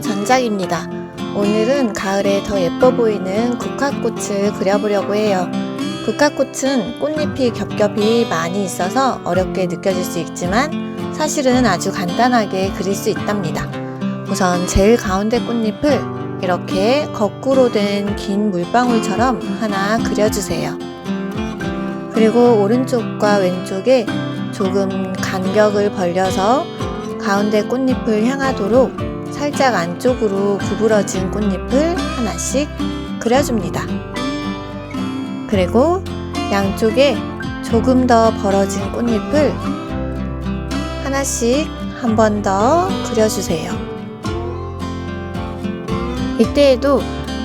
전작입니다. 오늘은 가을에 더 예뻐 보이는 국화꽃을 그려보려고 해요. 국화꽃은 꽃잎이 겹겹이 많이 있어서 어렵게 느껴질 수 있지만 사실은 아주 간단하게 그릴 수 있답니다. 우선 제일 가운데 꽃잎을 이렇게 거꾸로 된 긴 물방울처럼 하나 그려주세요. 그리고 오른쪽과 왼쪽에 조금 간격을 벌려서 가운데 꽃잎을 향하도록 살짝 안쪽으로 구부러진 꽃잎을 하나씩 그려줍니다. 그리고 양쪽에 조금 더 벌어진 꽃잎을 하나씩 한 번 더 그려주세요. 이때에도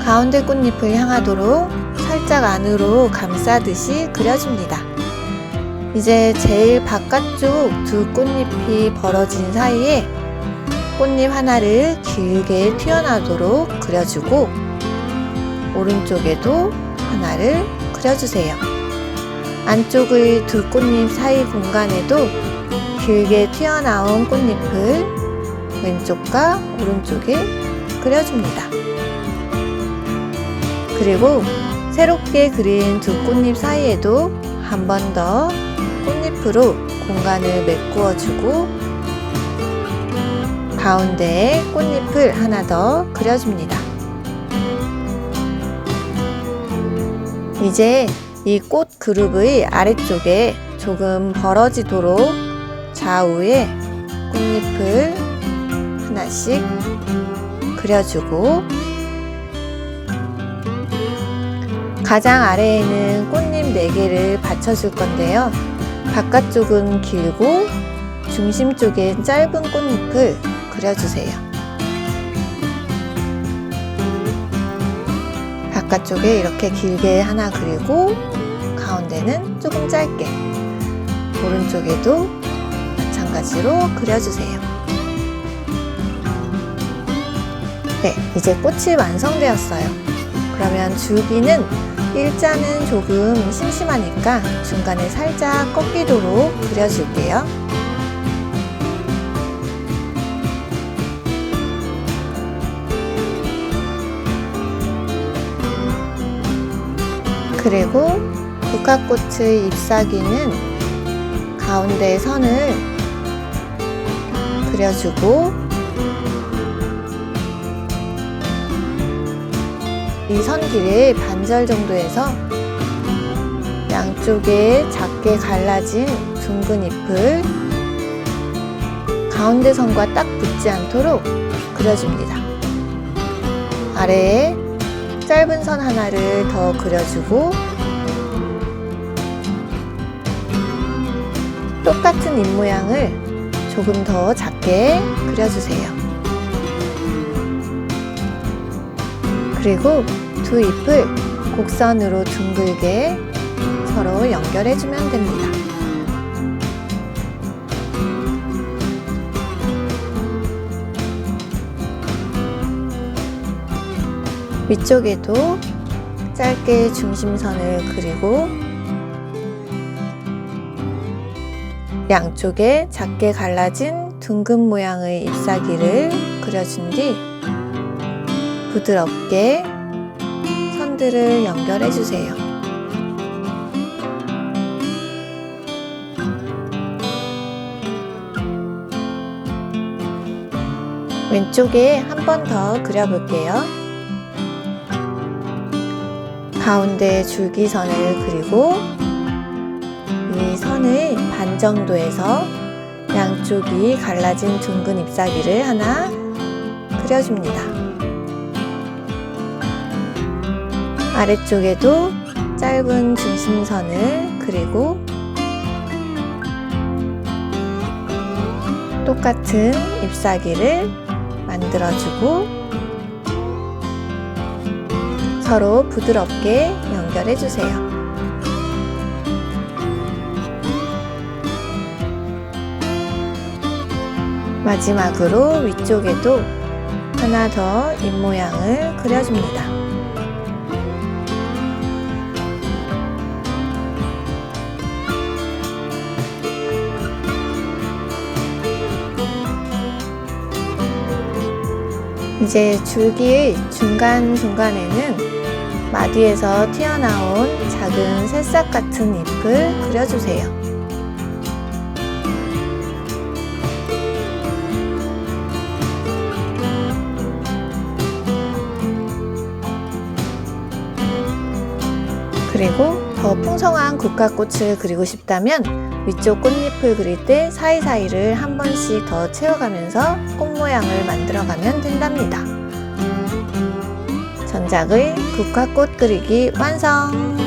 가운데 꽃잎을 향하도록 살짝 안으로 감싸듯이 그려줍니다. 이제 제일 바깥쪽 두 꽃잎이 벌어진 사이에 꽃잎 하나를 길게 튀어나오도록 그려주고 오른쪽에도 하나를 그려주세요. 안쪽의 두 꽃잎 사이 공간에도 길게 튀어나온 꽃잎을 왼쪽과 오른쪽에 그려줍니다. 그리고 새롭게 그린 두 꽃잎 사이에도 한 번 더 꽃잎으로 공간을 메꾸어 주고 가운데에 꽃잎을 하나 더 그려줍니다. 이제 이 꽃 그룹의 아래쪽에 조금 벌어지도록 좌우에 꽃잎을 하나씩 그려주고 가장 아래에는 꽃잎 4개를 받쳐줄 건데요. 바깥쪽은 길고 중심 쪽엔 짧은 꽃잎을 그려주세요. 바깥쪽에 이렇게 길게 하나 그리고 가운데는 조금 짧게 오른쪽에도 마찬가지로 그려주세요. 네, 이제 꽃이 완성되었어요. 그러면 줄기는 일자는 조금 심심하니까 중간에 살짝 꺾이도록 그려줄게요. 그리고 국화꽃의 잎사귀는 가운데 선을 그려주고 이 선 길이를 반절 정도에서 양쪽에 작게 갈라진 둥근 잎을 가운데 선과 딱 붙지 않도록 그려줍니다. 아래에 짧은 선 하나를 더 그려주고 똑같은 잎 모양을 조금 더 작게 그려주세요. 그리고 두 잎을 곡선으로 둥글게 서로 연결해주면 됩니다. 위쪽에도 짧게 중심선을 그리고 양쪽에 작게 갈라진 둥근 모양의 잎사귀를 그려준 뒤 부드럽게 선들을 연결해 주세요. 왼쪽에 한 번 더 그려볼게요. 가운데 줄기선을 그리고 이 선을 반 정도에서 양쪽이 갈라진 둥근 잎사귀를 하나 그려줍니다. 아래쪽에도 짧은 중심선을 그리고 똑같은 잎사귀를 만들어주고 서로 부드럽게 연결해 주세요. 마지막으로 위쪽에도 하나 더 잎 모양을 그려줍니다. 이제 줄기의 중간중간에는 마디에서 튀어나온 작은 새싹 같은 잎을 그려주세요. 그리고 더 풍성한 국화꽃을 그리고 싶다면 위쪽 꽃잎을 그릴 때 사이사이를 한 번씩 더 채워가면서 꽃 모양을 만들어가면 된답니다. 전작의 국화꽃 그리기 완성!